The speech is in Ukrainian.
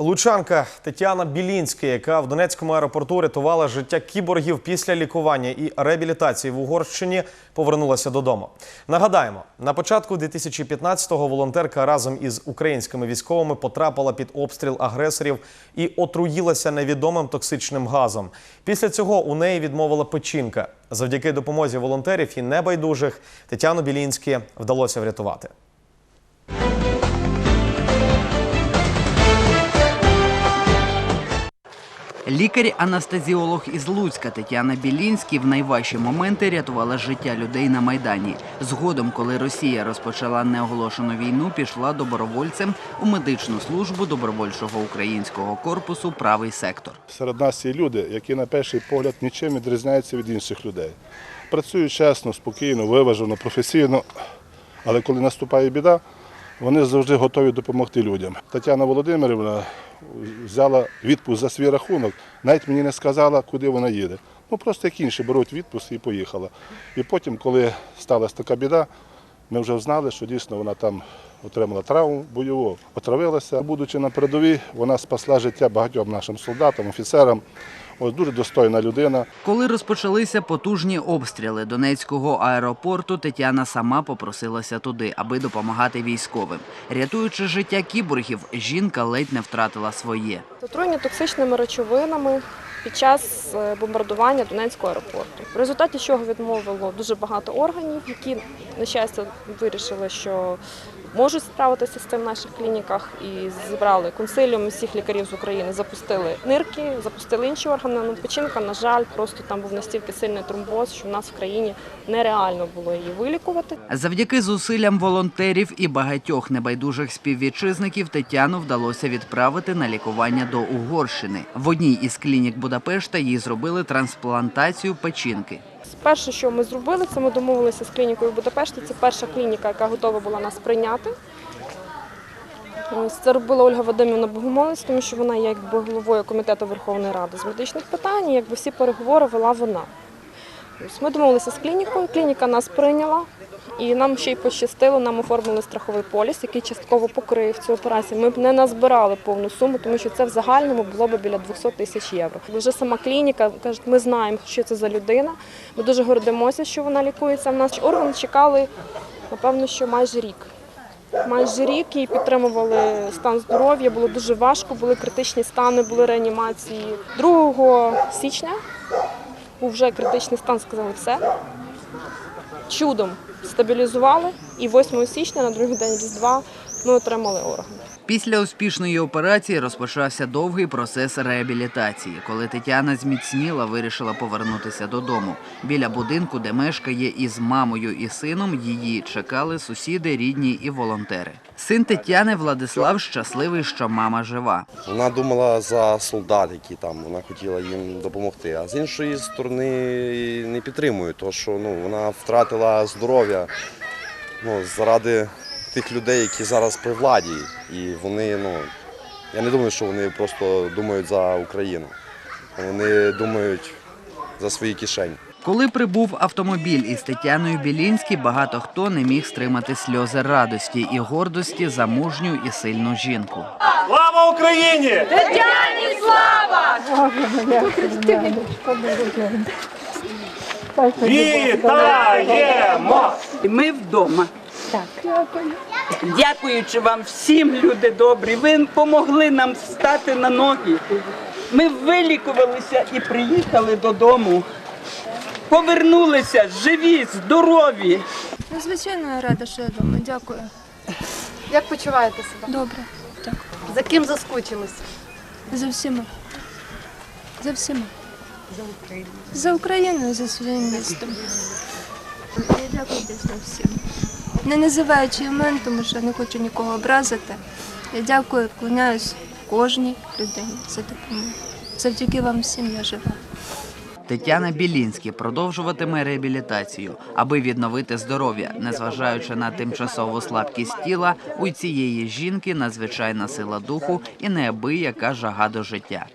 Лучанка Тетяна Білінська, яка в Донецькому аеропорту рятувала життя кіборгів після лікування і реабілітації в Угорщині, повернулася додому. Нагадаємо, на початку 2015-го волонтерка разом із українськими військовими потрапила під обстріл агресорів і отруїлася невідомим токсичним газом. Після цього у неї відмовила печінка. Завдяки допомозі волонтерів і небайдужих Тетяну Білінські вдалося врятувати. Лікар-анестезіолог із Луцька Тетяна Білінський в найважчі моменти рятувала життя людей на майдані. Згодом, коли Росія розпочала неоголошену війну, пішла добровольцем у медичну службу добровольчого українського корпусу Правий сектор. Серед нас є люди, які на перший погляд нічим відрізняються від інших людей. Працюють чесно, спокійно, виважено, професійно, але коли наступає біда, вони завжди готові допомогти людям. Тетяна Володимирівна взяла відпуск за свій рахунок, навіть мені не сказала, куди вона їде. Ну просто як інші беруть відпуск і поїхала. І потім, коли сталася така біда, ми вже знали, що дійсно вона там отримала травму бойову, отравилася. Будучи на передовій, вона спасла життя багатьом нашим солдатам, офіцерам. Ось дуже достойна людина. Коли розпочалися потужні обстріли Донецького аеропорту, Тетяна сама попросилася туди, аби допомагати військовим. Рятуючи життя кіборгів, жінка ледь не втратила своє. Отруєння токсичними речовинами під час е, бомбардування Донецького аеропорту. В результаті чого відмовило дуже багато органів, які, на щастя, вирішили, що можуть справитися з цим в наших клініках, і зібрали консиліум всіх лікарів з України, запустили нирки, запустили інші органи. Ну, на жаль, просто там був настільки сильний тромбоз, що в нас в країні нереально було її вилікувати. Завдяки зусиллям волонтерів і багатьох небайдужих співвітчизників Тетяну вдалося відправити на лікування до Угорщини. В одній із клінік Будапешта їй зробили трансплантацію печінки. Перше, що ми зробили, це ми домовилися з клінікою в Будапешті. Це перша клініка, яка готова була нас прийняти. Це робила Ольга Вадимівна Богомолець, тому що вона є якби головою комітету Верховної Ради з медичних питань, і якби всі переговори вела вона. Ми домовилися з клінікою, клініка нас прийняла, і нам ще й пощастило, нам оформили страховий поліс, який частково покрив цю операцію. Ми б не назбирали повну суму, тому що це в загальному було б біля 200 тисяч євро. Вже сама клініка каже, ми знаємо, що це за людина. Ми дуже гордимося, що вона лікується в нас. Орган чекали, напевно, що майже рік. Майже рік і підтримували стан здоров'я, було дуже важко, були критичні стани, були реанімації. 2 січня був вже критичний стан, сказали все. Чудом стабілізували, і 8 січня, на другий день Різдва, ми отримали орган. Після успішної операції розпочався довгий процес реабілітації. Коли Тетяна зміцніла, вирішила повернутися додому. Біля будинку, де мешкає із мамою і сином, її чекали сусіди, рідні і волонтери. Син Тетяни Владислав щасливий, що мама жива. Вона думала за солдат, які там вона хотіла їм допомогти. А з іншої сторони не підтримую, тому що ну, вона втратила здоров'я ну, заради тих людей, які зараз при владі. І вони, ну, я не думаю, що вони просто думають за Україну. Вони думають за свої кишені. Коли прибув автомобіль із Тетяною Білінській, багато хто не міг стримати сльози радості і гордості за мужню і сильну жінку. Слава Україні! Вітаємо! Ми вдома. Дякуючи вам всім, люди добрі. Ви допомогли нам стати на ноги. Ми вилікувалися і приїхали додому. Повернулися живі, здорові. Ну, звичайно, я рада, що я вдома. Дякую. Як почуваєте себе? Добре. Дякую. За ким заскучились? За всіма. За всіма. За Україну. За Україною, за своїм містом. Я дякую дійсно всім. Не називаючи імен, тому що не хочу нікого образити. Я дякую, вклоняюсь кожній людині за допомогу. Завдяки вам всім я жива. Тетяна Білінський продовжуватиме реабілітацію, аби відновити здоров'я, незважаючи на тимчасову слабкість тіла, у цієї жінки надзвичайна сила духу і неабияка жага до життя.